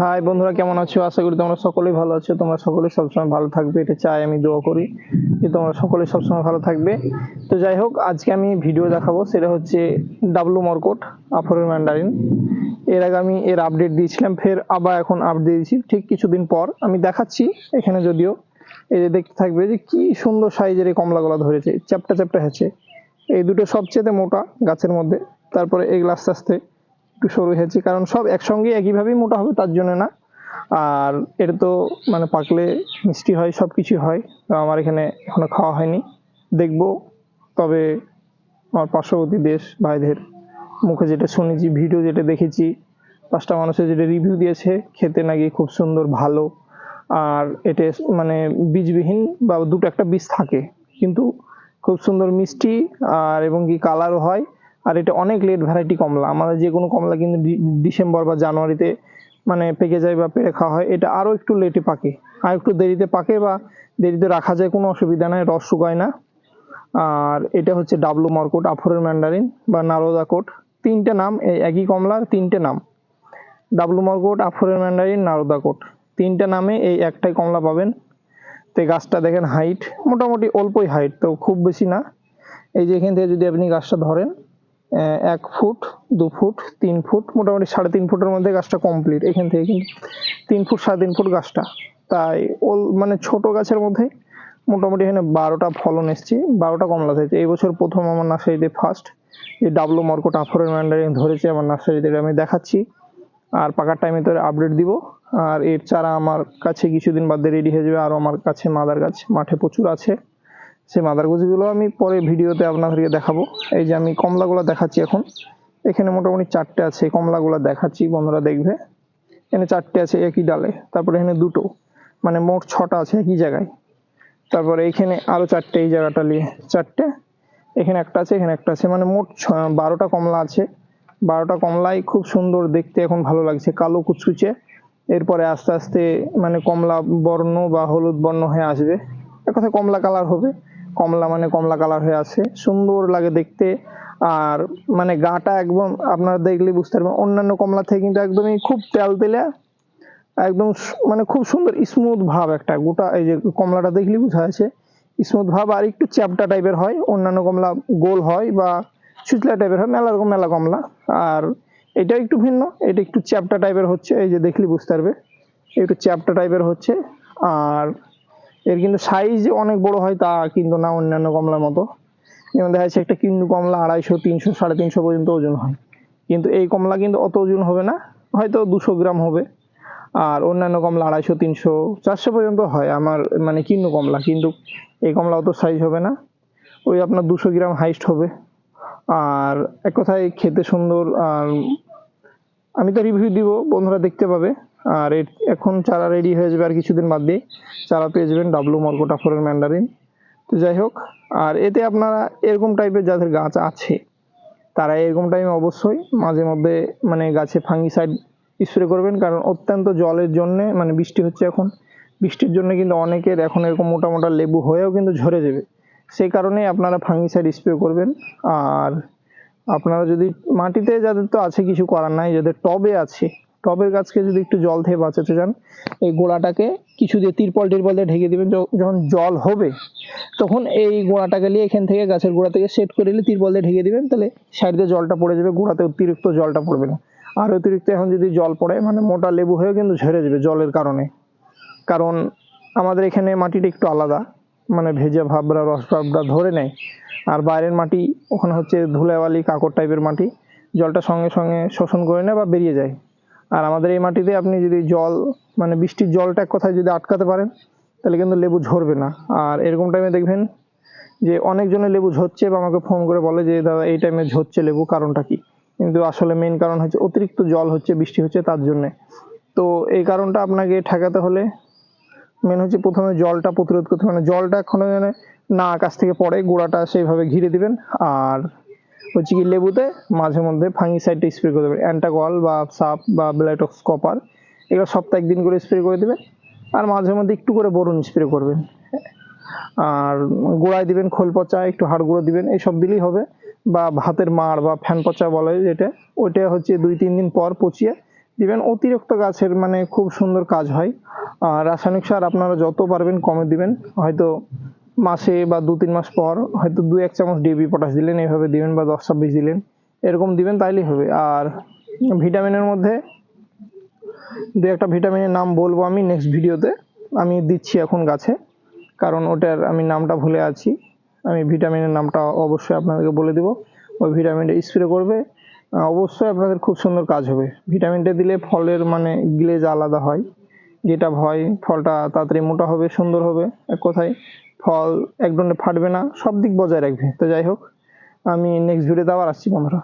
High বন্ধুরা, কেমন আছো? আশা করি তোমরা সকলেই ভালো আছো। তোমরা সকলে সবসময় ভালো থাকবে। এটা চাই, আমি দোয়া করি যে তোমরা সকলে সবসময় ভালো থাকবে। তো যাই হোক, আজকে আমি ভিডিও দেখাবো। সেটা হচ্ছে ডাব্লু মর্কট আফরের ম্যান্ডারিন। এর আগে আমি এর আপডেট দিয়েছিলাম, ফের আবার এখন আপডেট দিয়েছি। ঠিক কিছুদিন পর আমি দেখাচ্ছি এখানে যদিও। এই যে দেখতে থাকবে যে কি সুন্দর সাইজের এই কমলাগুলো ধরেছে। চ্যাপটা চ্যাপটা হয়েছে। এই দুটো সবচেয়ে মোটা গাছের মধ্যে, তারপরে এগুলো আস্তে আস্তে একটু সরু হয়েছে, কারণ সব একসঙ্গে একইভাবেই মোটা হবে, তার জন্য না। আর এটা তো মানে পাকলে মিষ্টি হয় সব কিছু হয়। তো আমার এখানে এখনও খাওয়া হয়নি। দেখব। তবে আমার পার্শ্ববর্তী দেশ ভাইদের মুখে যেটা শুনেছি, ভিডিও যেটা দেখেছি, পাঁচটা মানুষের যেটা রিভিউ দিয়েছে, খেতে নাকি খুব সুন্দর, ভালো। আর এটা মানে বীজবিহীন বা দুটো একটা বীজ থাকে। কিন্তু খুব সুন্দর মিষ্টি আর এবং কি কালারও হয়। আর এটা অনেক লেট ভ্যারাইটি কমলা। আমাদের যে কোনো কমলা কিন্তু ডিসেম্বর বা জানুয়ারিতে মানে পেকে যায় বা পেরে খাওয়া হয়, এটা আরও একটু লেটে পাকে। আর একটু দেরিতে পাকে বা দেরিতে রাখা যায় কোনো অসুবিধা নাই, রস শুকায় না। আর এটা হচ্ছে ডাবলু মর্কট, আফরের ম্যান্ডারিন বা নারদা কোট। তিনটে নাম এই একই কমলার তিনটে নাম। ডাবলু মর্কট, আফরের ম্যান্ডারিন নারদা কোট। তিনটে নামে এই একটাই কমলা পাবেন। তো গাছটা দেখেন হাইট মোটামুটি অল্পই হাইট তো খুব বেশি না। এই যে এখান থেকে যদি আপনি গাছটা ধরেন এক ফুট, দু ফুট, তিন ফুট, মোটামুটি সাড়ে তিন ফুটের মধ্যে গাছটা কমপ্লিট এখান থেকে কিন্তু তিন ফুট, সাড়ে তিন ফুট গাছটা। তাই ওল মানে ছোট গাছের মধ্যে মোটামুটি এখানে বারোটা ফলন এসছে, বারোটা কমলা হয়েছে এই বছর প্রথম আমার নার্সারিতে ফার্স্ট এই ডাবলু মর্কট আফরের ম্যান্ডারিং ধরেছে আমার নার্সারিতে আমি দেখাচ্ছি। আর পাকার টাইমে তো আপডেট দিব। আর এর চারা আমার কাছে কিছুদিন বাদে রেডি হয়ে যাবে। আরও আমার কাছে মাদার গাছ মাঠে প্রচুর আছে। সেই মাদার গাছগুলো আমি পরে ভিডিওতে আপনাদেরকে দেখাবো। এই যে আমি কমলাগুলো দেখাচ্ছি এখন। এখানে মোটামুটি চারটে আছে কমলাগুলো দেখাচ্ছি, বন্ধুরা দেখবে। এখানে চারটে আছে একই ডালে, তারপরে এখানে দুটো। মানে মোট ছটা আছে একই জায়গায়। তারপরে এখানে আরও চারটে এই জায়গাটা নিয়ে, চারটে। এখানে একটা আছে, এখানে একটা আছে। মানে মোট বারোটা কমলা আছে। বারোটা কমলাই খুব সুন্দর দেখতে, এখন ভালো লাগছে। কালো কুচকুচে। এরপরে আস্তে আস্তে মানে কমলা বর্ণ বা হলুদ বর্ণ হয়ে আসবে। এক কমলা কালার হবে। কমলা মানে কমলা কালার হয়ে আসে সুন্দর লাগে দেখতে। আর মানে গাটা একদম আপনারা দেখলে বুঝতে পারবেন। অন্যান্য কমলা থেকে কিন্তু একদমই খুব তেল তেলে, একদম মানে খুব সুন্দর স্মুথ ভাব একটা। গোটা এই যে কমলাটা দেখলে বোঝা যাচ্ছে। স্মুথ ভাব আর একটু চ্যাপটা টাইপের হয়। অন্যান্য কমলা গোল হয় বা ছুচলা টাইপের হয়। মেলা রকম, মেলা কমলা। আর এটা একটু ভিন্ন। এটা একটু চ্যাপটা টাইপের হচ্ছে। এই যে দেখলে বুঝতে পারবে। একটু চ্যাপটা টাইপের হচ্ছে। আর এর কিন্তু সাইজ অনেক বড় হয় তা কিন্তু না অন্যান্য কমলার মতো। যেমন দেখা যাচ্ছে একটা কিন্নু কমলা আড়াইশো, তিনশো, সাড়ে তিনশো পর্যন্ত ওজন হয়। কিন্তু এই কমলা কিন্তু অত ওজন হবে না, হয়তো দুশো গ্রাম হবে। আর অন্যান্য কমলা আড়াইশো, তিনশো, চারশো পর্যন্ত হয় আমার মানে কিন্নু কমলা। কিন্তু এই কমলা অত সাইজ হবে না। ওই আপনার দুশো গ্রাম হাইস্ট হবে। আর এক কথায় খেতে সুন্দর, আর আমি তো রিভিউ দিব, বন্ধুরা দেখতে পাবে। আর এখন চারা রেডি হয়ে যাবে আর কিছুদিন বাদ। দিয়ে চারা পেয়ে যাবেন ডাবলু মর্কোটা ফোরের ম্যান্ডারিন। তো যাই হোক, আর এতে আপনারা এরকম টাইপের যাদের গাছ আছে, তারা এরকম টাইমে অবশ্যই মাঝে মধ্যে মানে গাছে ফাঙ্গিসাইড স্প্রে করবেন। কারণ অত্যন্ত জলের জন্য মানে বৃষ্টি হচ্ছে এখন। বৃষ্টির জন্য কিন্তু অনেকের এখন এরকম মোটা মোটা লেবু হয়েও কিন্তু ঝরে যাবে। সেই কারণে আপনারা ফাঙ্গিসাইড স্প্রে করবেন। আর আপনারা যদি মাটিতে যাদের তো আছে কিছু করার নাই, যাদের টবে আছে টবের গাছকে যদি একটু জল থেকে বাঁচাতে চান, এই গোড়াটাকে কিছু দিয়ে তিরপল টিরপল দিয়ে ঢেকে দিবেন। যখন জল হবে, তখন এই গোড়াটাকে নিয়ে এখান থেকে গাছের গোড়া থেকে সেট করে নিলে তিরপল দিয়ে ঢেকে দিবেন। তাহলে সাইড দিয়ে জলটা পড়ে যাবে, গোড়াতে অতিরিক্ত জলটা পড়বে না। আর অতিরিক্ত এখন যদি জল পড়ে মানে মোটা লেবু হয়েও কিন্তু ঝরে যাবে জলের কারণে। কারণ আমাদের এখানে মাটিটা একটু আলাদা মানে ভেজা ভাবরা রস ভাবরা ধরে নেয়। আর বাইরের মাটি, ওখানে হচ্ছে ধুলাবালি, কাঁকড় টাইপের মাটি, জলটা সঙ্গে সঙ্গে শোষণ করে নেয় বা বেরিয়ে যায়। আর আমাদের এই মাটিতে আপনি যদি জল মানে বৃষ্টির জলটা এক কথায় যদি আটকাতে পারেন, তাহলে কিন্তু লেবু ঝরবে না। আর এরকম টাইমে দেখবেন যে অনেকজনের লেবু ঝরছে বা আমাকে ফোন করে বলে যে, দাদা, এই টাইমে ঝরছে লেবু, কারণটা কি? কিন্তু আসলে মেন কারণ হচ্ছে অতিরিক্ত জল হচ্ছে, বৃষ্টি হচ্ছে তার জন্যে। তো এই কারণটা আপনাকে ঠেকাতে হলে মেন হচ্ছে প্রথমে জলটা প্রতিরোধ করতে মানে জলটা এখনও যেন না আকাশ থেকে পড়ে, গোড়াটা সেইভাবে ঘিরে দিবেন। আর হচ্ছে কি লেবুতে মাঝে মধ্যে ফাঙ্গিসাইডটা স্প্রে করে দেবেন অ্যান্টাকল বা সাপ বা ব্লাইটক্স কপার এগুলো সপ্তাহে একদিন করে স্প্রে করে দেবেন আর মাঝে মধ্যে একটু করে বরুণ স্প্রে করবেন। আর গোড়ায় দিবেন খোল পচা, একটু হাড় গুঁড়ো দিবেন, এইসব দিলেই হবে। বা ভাতের মাড় বা ফ্যান পচা বলে যেটা, ওইটা হচ্ছে দুই তিন দিন পর পচিয়ে দিবেন। অতিরিক্ত গাছের মানে খুব সুন্দর কাজ হয়। আর রাসায়নিক সার আপনারা যত পারবেন কমে দিবেন। হয়তো মাসে বা দু তিন মাস পর হয়তো দু এক চামচ ডিবি পটাশ দিলেন এইভাবে দিবেন বা দশ ছাব্বিশ দিলেন, এরকম দিবেন, তাইলেই হবে। আর ভিটামিনের মধ্যে দু একটা ভিটামিনের নাম বলব আমি নেক্সট ভিডিওতে। আমি দিচ্ছি এখন গাছে, কারণ ওটার আমি নামটা ভুলে আছি। আমি ভিটামিনের নামটা অবশ্যই আপনাদেরকে বলে দেবো। ওই ভিটামিনটা স্প্রে করবে। অবশ্যই আপনাদের খুব সুন্দর কাজ হবে। ভিটামিনটা দিলে ফলের মানে গ্লেজ আলাদা হয়। যেটা হয়, ফলটা তাড়াতাড়ি মোটা হবে, সুন্দর হবে। এক কথায় ফল এক ধরনের ফাটবে না, সব দিক বজায় রাখবে। তো যাই হোক, আমি নেক্সট ভিডিওতে আবার আসছি বন্ধুরা।